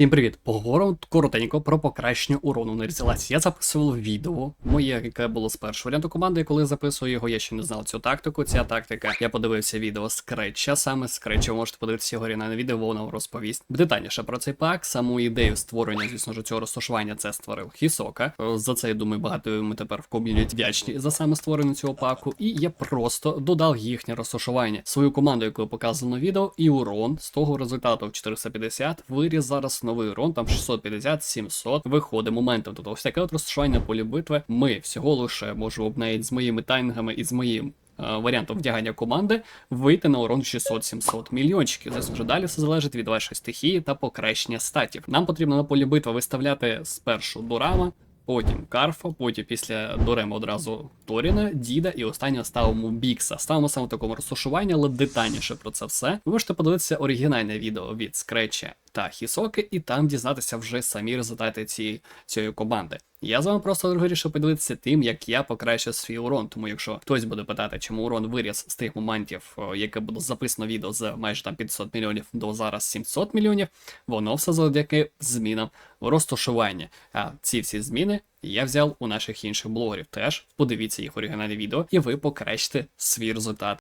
Всім привіт! Поговоримо коротенько про покращення урону на резилації. Я записував відео моє, яке було з першого варіанту команди. Коли записую його, я ще не знав цю тактику. Ця тактика. Я подивився відео з Креча, саме з. Ви можете подивитися його на відео, воно розповість. Детальніше про цей пак, саму ідею створення, звісно ж, цього розташування це створив Хісока. Е, За це я думаю, багато ми тепер в ком'юніті вдячні за саме створення цього паку. І я просто додав їхнє розташування. Свою команду, яку показано відео, і урон з того результату в 450 виріс зараз новий урон, там 650-700 виходить моментом. Тобто ось таке от розташування на полі битви. Ми всього лише можемо навіть з моїми таймінгами і з моїм. е, Варіантом вдягання команди вийти на урон 600-700 мільйончиків. Звісно ж, далі все залежить від вашої стихії та покращення статів. Нам потрібно на полі битви виставляти спершу Дурама, потім Карфа, потім після Дорема одразу Торіна, Діда і останнього ставимо Бікса. Ставимо саме в такому розташуванні, але детальніше про це все. Ви можете подивитися оригінальне відео від Скреча та Хісоки, і там дізнатися вже самі результати цієї, цієї команди. Я з вами просто вирішив поділитися тим, як я покращив свій урон. Тому якщо хтось буде питати, чому урон виріс з тих моментів, яке було записано відео з майже там 500 мільйонів до зараз 700 мільйонів, воно все завдяки змінам в розташуванні. А ці всі зміни я взяв у наших інших блогерів. Теж подивіться їх оригінальне відео, і ви покращите свій результат.